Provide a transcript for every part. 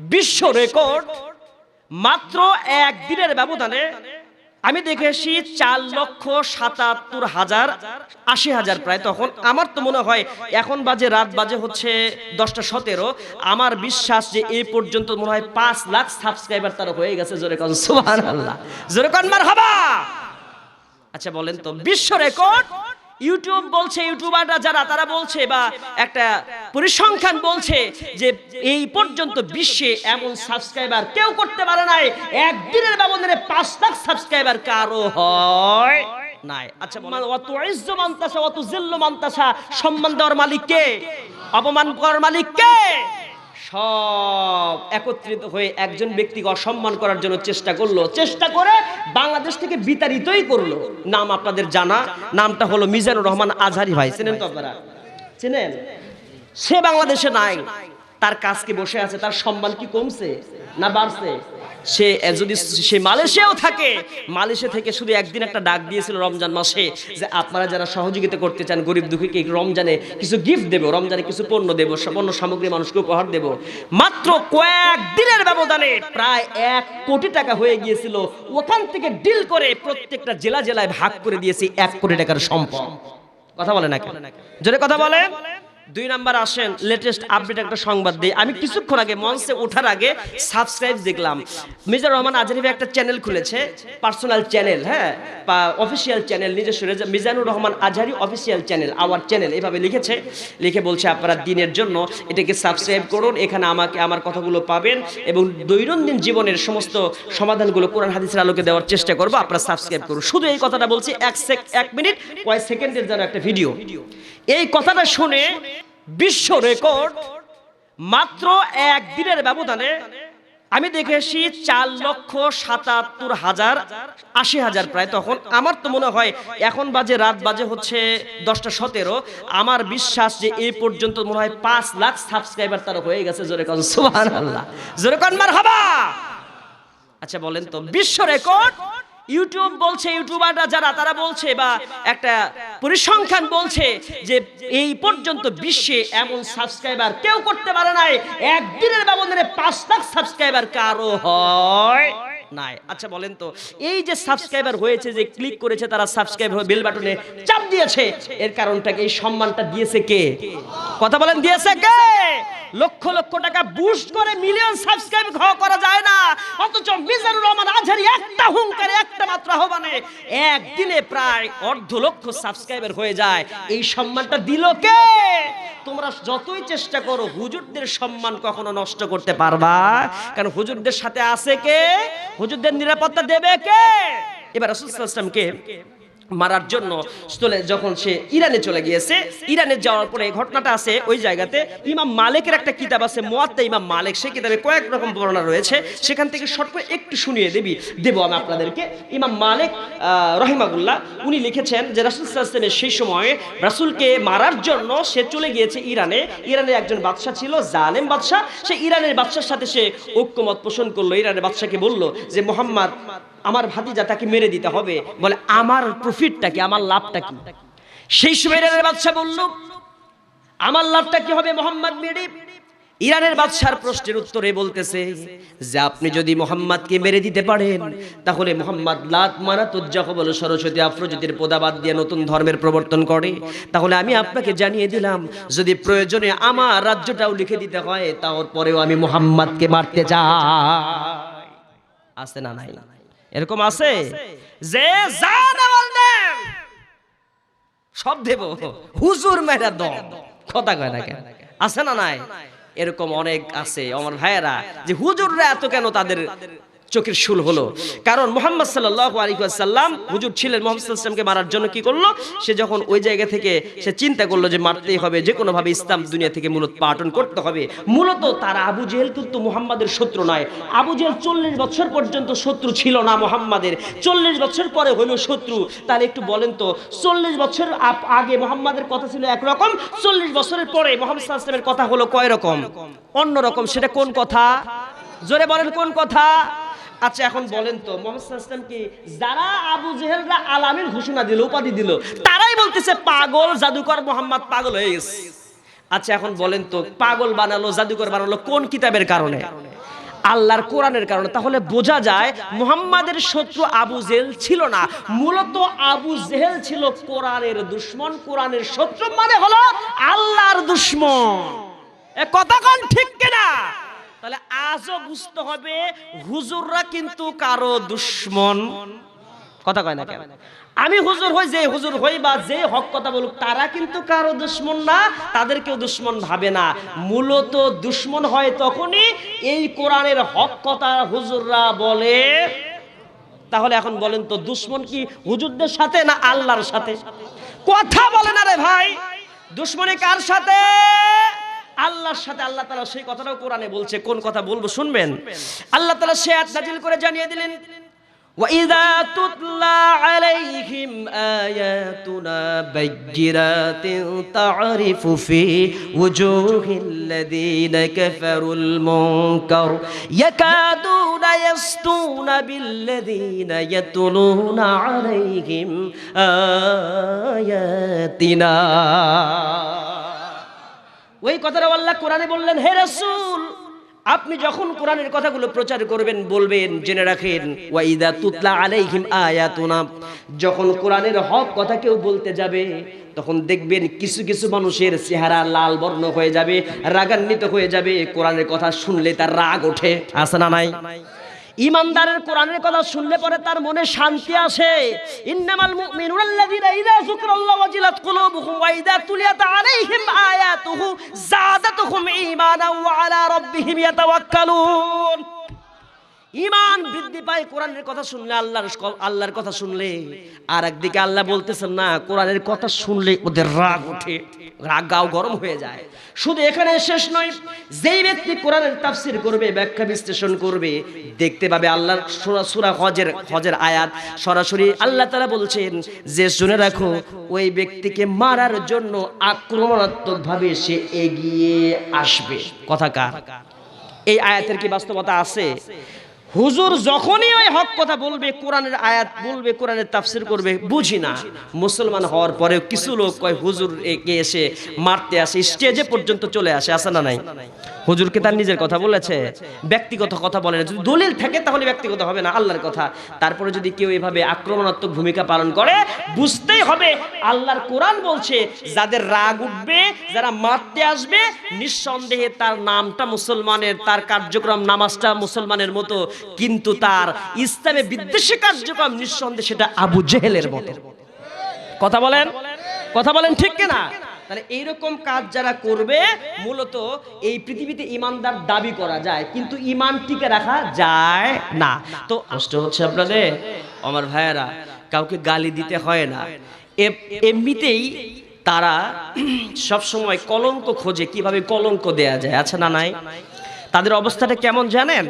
বিশ্ব রেকর্ড। মাত্র একদিনের ব্যবধানে আমি দেখে এসি চার লক্ষ সাতাত্তর হাজার আশি হাজার প্রায়। তখন আমার তো মনে হয় এখন বাজে, রাত বাজে হচ্ছে দশটা সতেরো। আমার বিশ্বাস যে এই পর্যন্ত মনে হয় পাঁচ লাখ সাবস্ক্রাইবার তার হয়ে গেছে জোরে কন সুহান আল্লাহ জোরে কন মার হাবা আচ্ছা বলেন তো, বিশ্ব রেকর্ড ইউটিউব বলছে, ইউটিউবাররা যারা, তারা বলছে বা একটা পরিসংখ্যান বলছে যে এই পর্যন্ত বিশ্বে এমন সাবস্ক্রাইবার কেউ করতে পারে নাই। একদিনের ব্যবধানে পাঁচ লাখ সাবস্ক্রাইবার কারও হয় নাই। আচ্ছা মানে অত ইজ্জ মান্তাসা অত জিল্ল মান্তাসা সম্মান দেওয়ার মালিক কে? অপমান করার মালিক কে? সব একত্রিত হয়ে একজন ব্যক্তিকে অসম্মান করার জন্য চেষ্টা করল। চেষ্টা করে বাংলাদেশ থেকে বিতাড়িতই করল। নাম আপনাদের জানা। নামটা হলো মিজানুর রহমান আজহারি ভাই। চেনেন তো আপনারা? চেনেন? সে বাংলাদেশে নাই। তার কাজকে বসে আছে। তার সম্মান কি কমছে না বাড়ছে? সে যদি সে মালয়েশিয়াও থাকে, মালয়েশিয়া থেকে শুধু একদিন একটা ডাক দিয়েছিল রমজান মাসে যে আপনারা যারা সহযোগিতা করতে চান গরিব দুঃখীকে রমজানে কিছু গিফট দেবো, রমজানে কিছু পণ্য দেবো পণ্য সামগ্রী মানুষকে উপহার দেবো। মাত্র কয়েক দিনের ব্যবধানে প্রায় এক কোটি টাকা হয়ে গিয়েছিল। ওখান থেকে ডিল করে প্রত্যেকটা জেলা জেলায় ভাগ করে দিয়েছি এক কোটি টাকার সম্পদ। কথা বলে না কথা বলেন। দুই নাম্বার আসেন লেটেস্ট আপডেট একটা সংবাদ দিই। আমি কিছুক্ষণ আগে মঞ্চে ওঠার আগে সাবস্ক্রাইব দেখলাম। মিজার রহমান আজরিফ একটা চ্যানেল খুলেছে পার্সোনাল চ্যানেল হ্যাঁ? বা অফিসিয়াল চ্যানেল নিজস্ব Mizanur Rahman Azhari official channel our channel এভাবে লিখেছে। লিখে বলছে, আপনারা দিনের জন্য এটাকে সাবস্ক্রাইব করুন, এখানে আমাকে আমার কথাগুলো পাবেন এবং দৈনন্দিন জীবনের সমস্ত সমাধানগুলো কোরআন হাদিসের আলোকে দেওয়ার চেষ্টা করব, আপনারা সাবস্ক্রাইব করুন। শুধু এই কথাটা বলছি, এক সেক এক মিনিট কয়েক সেকেন্ডের যেন একটা ভিডিও এই কথাটা শুনে বিশ্ব রেকর্ড মাত্র একদিনের ব্যবধানে আমি দেখে এসি চার লক্ষ সাতাত্তর হাজার আশি হাজার প্রায়। তখন আমার তো মনে হয় এখন বাজে, রাত বাজে হচ্ছে দশটা সতেরো। আমার বিশ্বাস যে এই পর্যন্ত মনে হয় পাঁচ লাখ সাবস্ক্রাইবার তার হয়ে গেছে, জোরে কন মার হাবা আচ্ছা বলেন তো, বিশ্ব রেকর্ড ইউটিউব বলছে ইউটিউবাররা যারা, তারা বলছে বা একটা পরিসংখ্যান বলছে যে এই পর্যন্ত বিশ্বে এমন সাবস্ক্রাইবার কেউ করতে পারে নাই। একদিনের ব্যবধানে পাঁচ লাখ সাবস্ক্রাইবার কারও হয়। নাই। আচ্ছা বলেন তো, এই যে সাবস্ক্রাইবার হয়েছে, যে ক্লিক করেছে, তারা সাবস্ক্রাইব হয়ে বেল বাটনে চাপ দিয়েছে, এর কারণটাকে এই সম্মানটা দিয়েছে কে? কথা বলেন, দিয়েছে কে? লক্ষ লক্ষ টাকা বুস্ট করে মিলিয়ন সাবস্ক্রাইব করা যায় না। অথচ মিজানুর রহমান আজহারি একটা হুঙ্কারে একটা মাত্র আহ্বানে একদিনে প্রায় অর্ধ লক্ষ সাবস্ক্রাইবার হয়ে যায়। এই সম্মানটা দিল কে? তোমরা যতই চেষ্টা করো, হুজুরদের সম্মান কখনো নষ্ট করতে পারবা। কারণ হুজুরদের সাথে আছে কে? হুজুরদের নিরাপত্তা দেবে কে? এবার রাসূল ওয়াসাল্লামকে মারার জন্য চলে যখন সে ইরানে চলে গিয়েছে, ইরানে যাওয়ার পরে এই ঘটনাটা আছে ওই জায়গাতে। ইমাম মালিকের একটা কিতাব আছে, মোয়াত্তা ইমাম মালিক। সেই কিতাবে কয়েক রকম বর্ণনা রয়েছে। সেখান থেকে শর্ট করে একটু শুনিয়ে দেবি, দেব আমি আপনাদেরকে। ইমাম মালিক রহিমাগুল্লাহ উনি লিখেছেন যে রাসুল সাল্লামের সেই সময়ে রাসুলকে মারার জন্য সে চলে গিয়েছে ইরানে। ইরানের একজন বাদশাহ ছিল, জালেম বাদশাহ। সে ইরানের বাদশার সাথে সে ঐক্যমত পোষণ করল। ইরানের বাদশাকে বলল যে, মোহাম্মদ আমার ভাতিজা তাকে মেরে দিতে হবে। বলে, আমার প্রফিটটা কি? আমার লাভটা কি? সেই সময় ইরানের বাদশা বলল, আমার লাভটা কি হবে মোহাম্মদ মেরে? ইরানের বাদশার প্রশ্নের উত্তরে বলতেছে যে, আপনি যদি মোহাম্মদকে মেরে দিতে পারেন, তাহলে মোহাম্মদ লাত মারা তুজ্জা বল সরস্বতী আফ্রোজিতের পোদাবাদ দিয়ে নতুন ধর্মের প্রবর্তন করে। তাহলে আমি আপনাকে জানিয়ে দিলাম, যদি প্রয়োজনে আমার রাজ্যটাও লিখে দিতে হয়, তারপরেও আমি মোহাম্মদকে মারতে চাই। আছে না নাই? এরকম আছে? যে যা দেওয়াল দেন সব দেব। হুজুর মেরা দম। কথা কয় না কেন? আছে না নাই? এরকম অনেক আছে, আমার ভাইয়েরা, যে হুজুররা এত কেন তাদের চোখের শুল হলো। কারণ মোহাম্মদ সাল্লাহ আলিকাল্লাম হুজুর ছিলেন, মোহাম্মদ সাল্লামকে মারার জন্য কি করল? সে যখন ওই জায়গা থেকে সে চিন্তা করল যে মারতেই হবে, যে কোনোভাবে ইসলাম দুনিয়া থেকে মূলত পাটন করতে হবে, মূলত তারা আবু জেহেল কিন্তু মুহাম্মাদের শত্রু নয়। আবু জেহেল চল্লিশ বছর পর্যন্ত শত্রু ছিল না মোহাম্মদের। চল্লিশ বছর পরে হলো শত্রু। তাহলে একটু বলেন তো, চল্লিশ বছর আগে মোহাম্মদের কথা ছিল একরকম, চল্লিশ বছরের পরে মোহাম্মদ সাল্লামের কথা হলো কয় রকম? অন্য রকম সেটা কোন কথা? জোরে বলেন কোন কথা? আচ্ছা এখন বলেন তো, মোহাম্মদ কি যারা আবু জেহেলরা আলামিন ঘোষণা দিল, উপাধি দিল, তারাই বলতেছে পাগল, জাদুকর মোহাম্মদ পাগল হয়ে গেছে। আচ্ছা এখন বলেন তো, পাগল বানালো, জাদুকর বানালো কোন কিতাবের কারণে? আল্লাহর কোরআনের কারণে। তাহলে বোঝা যায়, মুহাম্মাদের শত্রু আবু জেহেল ছিল না। মূলত আবু জেহেল ছিল কোরআনের দুশ্মন, কোরআনের শত্রু মানে হলো আল্লাহর দুশ্মন। কথা কোন ঠিক কিনা? আজও বুঝতে হবে, হুজুররা কিন্তু কারও দুশ্মন। কথা কয় না কেন? আমি হুজুর হই, যে হুজুর হই বা যে হক কথা বলুক, তারা কিন্তু কারও দুশ্মন না, তাদেরকেও দুশ্মন ভাবে না। মূলত দুশ্মন হয় তখনই এই কোরআনের হক কথা হুজুররা বলে। তাহলে এখন বলেন তো, দুশ্মন কি হুজুরদের সাথে না আল্লাহর সাথে? কথা বলে না রে ভাই, দুশ্মনী কার সাথে? আল্লাহর সাথে আল্লাহ তাআলা সেই কথাটাও কোরআনে বলছে কোন কথা বলবো শুনবেন আল্লাহ তাআলা সে আয়াত নাজিল করে জানিয়ে দিলেন وإذا تتلى عليهم آياتنا بينات تعرف في وجوه الذين كفروا المنكر يكادون يسطون بالذين يتلون عليهم آياتنا ওই কথাটা আল্লাহ কোরআনে বললেন, হে রাসূল, আপনি যখন কোরআনের কথাগুলো প্রচার করবেন, বলবেন, জেনে রাখেন, ওয়াইদা তুতলা আলাইহিম আয়াতুনা, যখন কোরআনের হক কথা কেউ বলতে যাবে, তখন দেখবেন কিছু কিছু মানুষের চেহারা লাল বর্ণ হয়ে যাবে, রাগান্বিত হয়ে যাবে, কোরআনের কথা শুনলে তার রাগ ওঠে। আসে না নাই? ইমানদারের কোরআনের কথা শুনলে পরে তার মনে শান্তি আসে। ইন্নামাল মুমিনুনাল্লাযীনা ইযা যুকিরাল্লাহু ওয়াজিলাত কুলুবুহুম ওয়া ইযা তুলিয়াত আলাইহিম আয়াতুহু যাদাতুহুম ঈমানাও ওয়া আলা রাব্বিহিম ইয়াতাওয়াক্কালুন। ইমান বৃদ্ধি পায় কোরআনের কথা শুনলে আল্লাহর আল্লাহর কথা শুনলে। আর একদিকে আল্লাহ বলতেছেন, না, কোরআনের কথা শুনলে ওদের রাগ ওঠে। রাগ গাও গরম হয়ে যায়। শুধু এখানে শেষ নয়, যেই ব্যক্তি কোরআনের তাফসির করবে, ব্যাখ্যা বিশ্লেষণ করবে, দেখতে পাবে আল্লাহর সূরা হজের হজের আয়াত। সরাসরি আল্লাহ তাআলা বলছেন যে, শুনে রাখো, ওই ব্যক্তিকে মারার জন্য আক্রমণাত্মকভাবে সে এগিয়ে আসবে। কথা কার? এই আয়াতের কি বাস্তবতা আছে? হুজুর যখনই ওই হক কথা বলবে, কোরআনের আয়াত বলবে, কোরআনের তাফসির করবে, বুঝি না। মুসলমান হওয়ার পরে কিছু লোক কয়, হুজুর একে এসে মারতে আসে, স্টেজে পর্যন্ত চলে আসে আসে না নাই? হুজুরকে তার নিজের কথা বলেছে? ব্যক্তিগত কথা বলে না। যদি দলিল থাকে, তাহলে ব্যক্তিগত হবে না, আল্লাহর কথা। তারপরে যদি কেউ এভাবে আক্রমণাত্মক ভূমিকা পালন করে, বুঝতেই হবে আল্লাহর কোরআন বলছে, যাদের রাগ উঠবে, যারা মারতে আসবে, নিঃসন্দেহে তার নামটা মুসলমানের, তার কার্যক্রম, নামাজটা মুসলমানের মতো কিন্তু তার ইসলামে বিদ্বেষী কার্যক্রম নিঃসন্দেহে সেটা আবু জেহেলের মতো। কথা বলেন? কথা বলেন ঠিক কিনা? তাহলে এইরকম কাজ যারা করবে, মূলত এই পৃথিবীতে ইমানদার দাবি করা যায়, কিন্তু ইমান টিকে রাখা যায় না। তো কষ্ট হচ্ছে আপনাদের, আমার ভাইয়েরা, কাউকে গালি দিতে হয় না। এমনিতেই তারা সব সময় কলঙ্ক খোঁজে কীভাবে কলঙ্ক দেয়া যায় আচ্ছা না নাই? তাদের অবস্থাটা কেমন জানেন?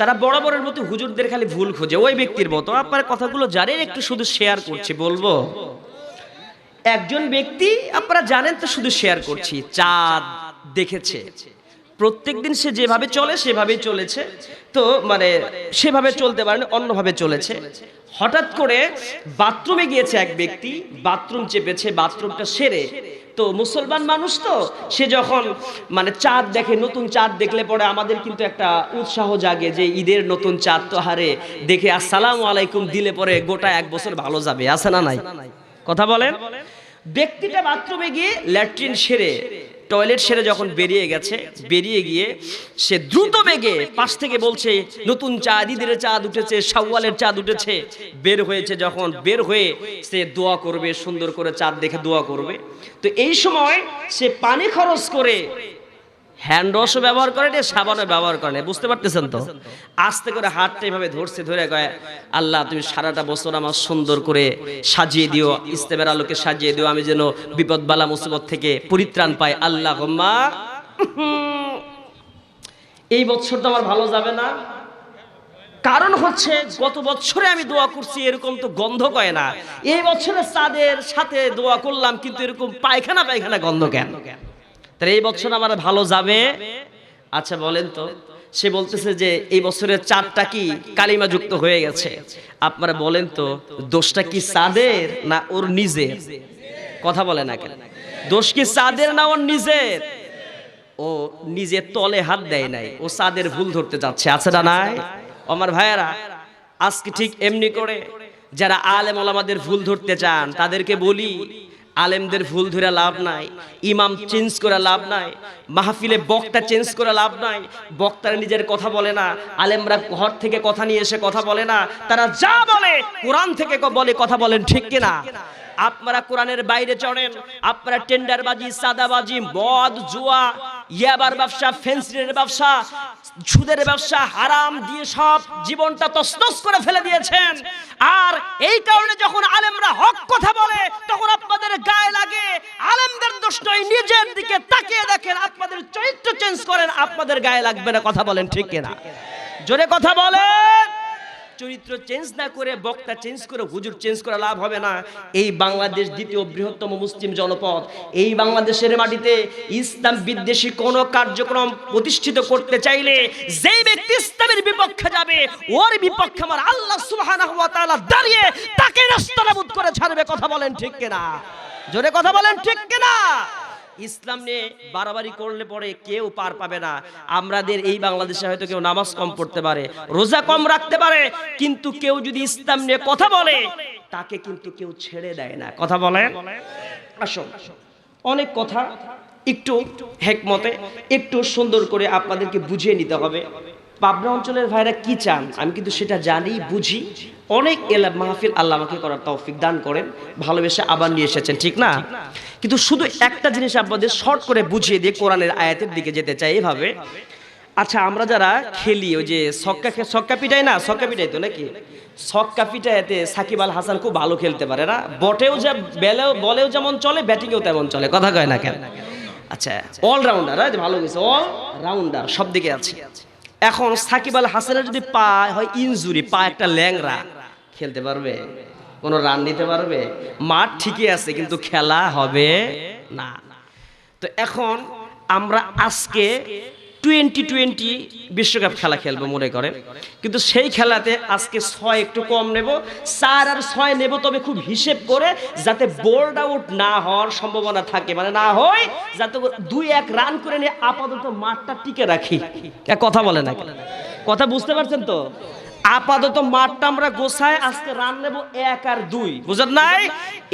তারা বরাবরের মতো হুজুরদের খালি ভুল খোঁজে। ওই ব্যক্তির মতো। আপনার কথাগুলো জানেন, একটু শুধু শেয়ার করছি, বলব। একজন ব্যক্তি, আপনারা জানেন তো শুধু শেয়ার করছি। চাঁদ দেখেছে। প্রত্যেকদিন সে যেভাবে চলে, সেভাবেই চলেছে। তো মানে সেভাবে চলতে পারেন, অন্যভাবে চলেছে। হঠাৎ করে বাথরুমে গিয়েছে এক ব্যক্তি, বাথরুম চেপেছে, বাথরুমটা সেরে তো মুসলমান মানুষ তো, সে যখন মানে চাঁদ দেখে, নতুন চাঁদ দেখলে পরে আমাদের কিন্তু একটা উৎসাহ জাগে যে ঈদের নতুন চাঁদ তো হারে, দেখে আসসালাম আলাইকুম দিলে পরে গোটা এক বছর ভালো যাবে, আছে না নাই? কথা বলেন? ব্যক্তিটা বাথরুমে গিয়ে ল্যাট্রিন সেরে টয়লেট সেরে যখন বেরিয়ে গেছে, বেরিয়ে গিয়ে সে দ্রুত বেগে পাশ থেকে বলছে, নতুন চাঁদ, ঈদের চাঁদ উঠেছে, শাওয়ালের চাঁদ উঠেছে। বের হয়েছে যখন, বের হয়ে সে দোয়া করবে, সুন্দর করে চাঁদ দেখে দোয়া করবে। তো এই সময় সে পানি খরচ করে হ্যান্ড ওয়াশও ব্যবহার করে না সাবানও ব্যবহার করে না বুঝতে পারতেছেন তো? আস্তে করে হাতটা এভাবে ধরছে, ধরে কয়, আল্লাহ, তুমি সারাটা বছর আমার সুন্দর করে সাজিয়ে দিও, ইস্তেমের আলোকে সাজিয়ে দিও, আমি যেন বিপদ বালা মুসিবত থেকে পরিত্রাণ পাই। আল্লাহ এই বছর তো আমার ভালো যাবে না। কারণ হচ্ছে, গত বছরে আমি দোয়া করছি, এরকম তো গন্ধ কয় না। এই বছরে চাঁদের সাথে দোয়া করলাম, কিন্তু এরকম পায়খানা পায়খানা গন্ধ কেন? তাহলে এই বছর আমার ভালো যাবে? আচ্ছা বলেন তো। সে বলতেছে যে এই বছরের চাঁদটা কি কালিমা যুক্ত হয়ে গেছে? আপনারা বলেন তো, দোষটা কি চাঁদের না ওর নিজের? কথা বলে না কেন। দোষ কি চাঁদের না ওর নিজের? ও নিজের তলে হাত দেয় নাই, ও সাদের ভুল ধরতে যাচ্ছে, আছে না নাই? আমার ভাইয়েরা, আজকে ঠিক এমনি করে যারা আলেম ওলামাদের ভুল ধরতে চান, তাদেরকে বলি আলেমদের ভুল ধরে লাভ নাই, ইমাম চেঞ্জ করে লাভ নাই, মাহফিলে বক্তা চেঞ্জ করে লাভ নাই, বক্তারা নিজের কথা বলে না, আলেমরা ঘর থেকে কথা নিয়ে এসে কথা বলে না, তারা যা বলে, কোরআন থেকে বলে, কথা বলেন ঠিক কিনা? আপনারা কোরআনের বাইরে চড়েন আপনারা টেন্ডারবাজি, সাদাবাজি, মদ, জুয়া, ইয়াবার ব্যবসা ফেন্সিনের ব্যবসা, সুদের ব্যবসা, হারাম দিয়ে সব জীবনটা তসনস করে ফেলে দিয়েছেন। আর এই কারণে যখন আলেমরা হক কথা বলে, তখন আপনাদের গায়ে লাগে। আলেমদের দোষ নয়, নিজের দিকে তাকিয়ে দেখেন, আপনাদের চরিত্র চেঞ্জ করেন, আপনাদের গায়ে লাগবে না, কথা বলেন ঠিক কিনা? জোরে কথা বলেন। চরিত্র চেঞ্জ না করে, বক্তা চেঞ্জ করে, হুজুর চেঞ্জ করে লাভ হবে না। এই বাংলাদেশ দ্বিতীয় বৃহত্তম মুসলিম জনপদ। এই বাংলাদেশের মাটিতে ইসলাম বিদ্বেষী কোন কার্যক্রম প্রতিষ্ঠিত করতে চাইলে যে ব্যক্তি ইসলামের বিপক্ষে যাবে, ওর বিপক্ষে আমার আল্লাহ সুবহানাহু ওয়া তাআলা দাঁড়িয়ে তাকে রাস্তানাবুদ করে ছাড়বে, কথা বলেন ঠিক কিনা? জোরে কথা বলেন ঠিক কিনা? ইসলাম নিয়ে বাড়াবাড়ি করলে পরে কেউ পার পাবে না। আমাদের এই বাংলাদেশে হয়তো কেউ নামাজ কম পড়তে পারে, রোজা কম রাখতে পারে, কিন্তু কেউ যদি ইসলাম নিয়ে কথা বলে, তাকে কিন্তু কেউ ছেড়ে দেয় না। কথা বলে আসো অনেক কথা, একটু হেকমতে, একটু সুন্দর করে আপনাদেরকে বুঝিয়ে নিতে হবে। পাবনা অঞ্চলের ভাইরা কি চান? আমি কিন্তু সেটা জানি, বুঝি। অনেক এলা মাহফিল আল্লাহ আমাকে করার তৌফিক দান করেন। ভালোবেসে আবার নিয়ে এসেছেন, ঠিক না? কিন্তু শুধু একটা জিনিস আপনাদের শর্ট করে বুঝিয়ে দিয়ে কোরআনের আয়াতের দিকে যেতে চাই এভাবে। আচ্ছা আমরা যারা খেলি, ওই যে সক্কা সক্কা পিটাই না, সক্কা পিটাই তো নাকি? সক্কা পিটাইতে সাকিব আল হাসান খুব ভালো খেলতে পারে না? বটেও যা, বেলেও বলেও যেমন চলে, ব্যাটিংয়েও তেমন চলে, কথা কয় না কেন? আচ্ছা অলরাউন্ডার ভালো গেছে অল রাউন্ডার সব দিকে আছে। এখন সাকিব আল হাসানের যদি পা হয় ইনজুরি পা একটা ল্যাংরা খেলতে পারবে? কোনো রান নিতে পারবে? মাঠ ঠিকই আছে, কিন্তু খেলা হবে না। তো এখন আমরা আজকে টোয়েন্টি টোয়েন্টি বিশ্বকাপ খেলা খেলব মনে করেন। কিন্তু সেই খেলাতে আজকে ছয় একটু কম নেব, চার আর ছয় নেব, তবে খুব হিসেব করে যাতে বোল্ড আউট না হওয়ার সম্ভাবনা থাকে। মানে না হয় যাতে দুই এক রান করে নিয়ে আপাতত মাঠটা টিকে রাখি। কথা বলে না। কথা বুঝতে পারছেন তো? আপাতত মাঠটা আমরা গোছায় আজকে রান নেব এক আর দুই। বুঝলেন নাই?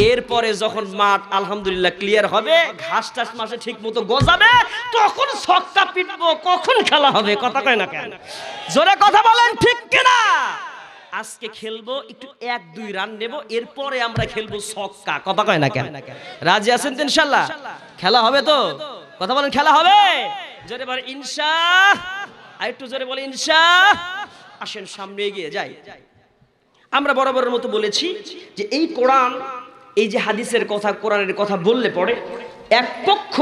এরপরে যখন মাঠ আলহামদুলিল্লাহ ক্লিয়ার হবে, ঘাস টাস মাসে ঠিক মতো গজাবে, তখন ছক্কা পিটবো, কখন খেলা হবে? কথা কয় না কেন? জোরে কথা বলেন, ঠিক কিনা? আজকে খেলব, একটু এক দুই রান নেব, এরপরে আমরা খেলব ছক্কা। কথা কয় না কেন? রাজি আছেন তো ইনশাল্লাহ? খেলা হবে তো? কথা বলেন, খেলা হবে? জোরে বলে ইনশা আর একটু জোরে বলে ইনশা আসেন সামনে এগিয়ে যাই আমরা বরাবরের মতো বলেছি যে এই কোরআন এই যে হাদিসের কথা কোরআনের কথা বললে পরে এক পক্ষ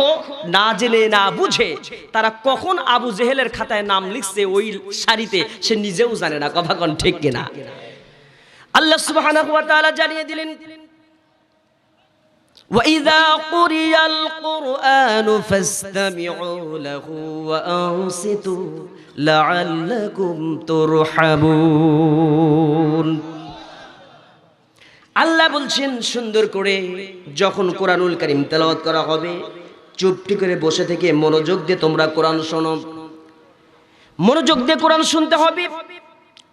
না জেনে না বুঝে তারা কখন আবু জেহেলের খাতায় নাম লিখছে ওই সারিতে সে নিজেও জানে না কথা কোন ঠিক কিনা আল্লাহ সুবহানাহু ওয়া তাআলা জানিয়ে দিলেন وإذا قرئ القرآن فاستمعوا له وأنصتوا লাআল্লাকুম তুরহামুন। আল্লাহ বলছেন, সুন্দর করে যখন কোরআনুল করিম তেলাওয়াত করা হবে, চুপটি করে বসে থেকে মনোযোগ দিয়ে তোমরা কোরআন শোনো। মনোযোগ দিয়ে কোরআন শুনতে হবে।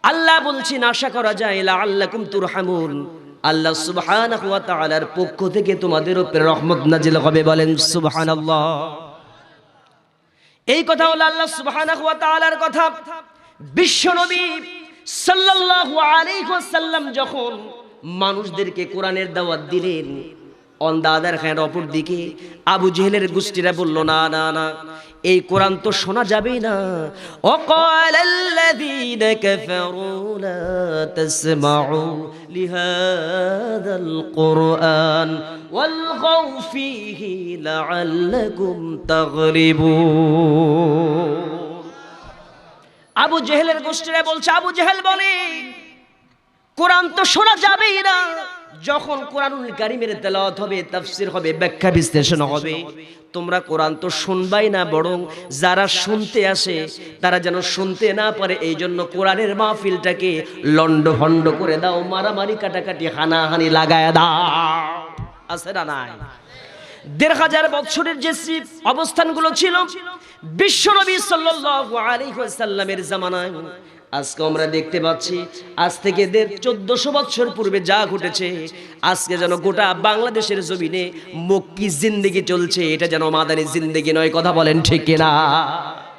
আল্লাহ বলছেন, আশা করা যায় আল্লাহ লাআল্লাকুম তুরহামুন। আল্লাহ সুবহানাহু ওয়া তাআলার পক্ষ থেকে তোমাদের উপরে রহমত নাজিল হবে বলেন, সুবহানাল্লাহ। এই কথা হলো আল্লাহ সুবহানাহু ওয়া তাআলার কথা। বিশ্বনবী সাল্লাল্লাহু আলাইহি ওয়াসাল্লাম যখন মানুষদেরকে কোরআনের দাওয়াত দিলেন অন দাদার অপর দিকে আবু জেহেলের গোষ্ঠীরা বলল, না না না এই কোরআন তো শোনা যাবেই না وقال الذين كفروا لا تسمعوا لهذا القرآن والغوا فيه لعلكم تغلبون আবু জেহেলের গোষ্ঠীরা বলছে আবু জেহেল বলে কোরআন তো শোনা যাবেই না যখন কোরআনুল কারিমের তেলাওয়াত হবে, তাফসির হবে, ব্যাখ্যা বিশ্লেষণ হবে, তোমরা কোরআন তো শুনবাই না, বরং যারা শুনতে আসে, তারা যেন শুনতে না পারে এই জন্য কোরআনের মাহফিলটাকে লন্ড ভন্ড করে দাও, মারামারি কাটাকাটি, হানাহানি লাগায় দাও। আছে না নাই? দেড় হাজার বছরের যে অবস্থানগুলো ছিল বিশ্বনবী সাল্লাল্লাহু আলাইহি ওয়াসাল্লামের জামানায় আজকে আমরা দেখতে পাচ্ছি, আজ থেকে দেড় চোদ্দশো বছর পূর্বে যা ঘটেছে, আজকে যেন গোটা বাংলাদেশের জমিনে মক্কি জিন্দিগি চলছে, এটা যেন মাদানি জিন্দিগি নয়, কথা বলেন ঠিক কিনা?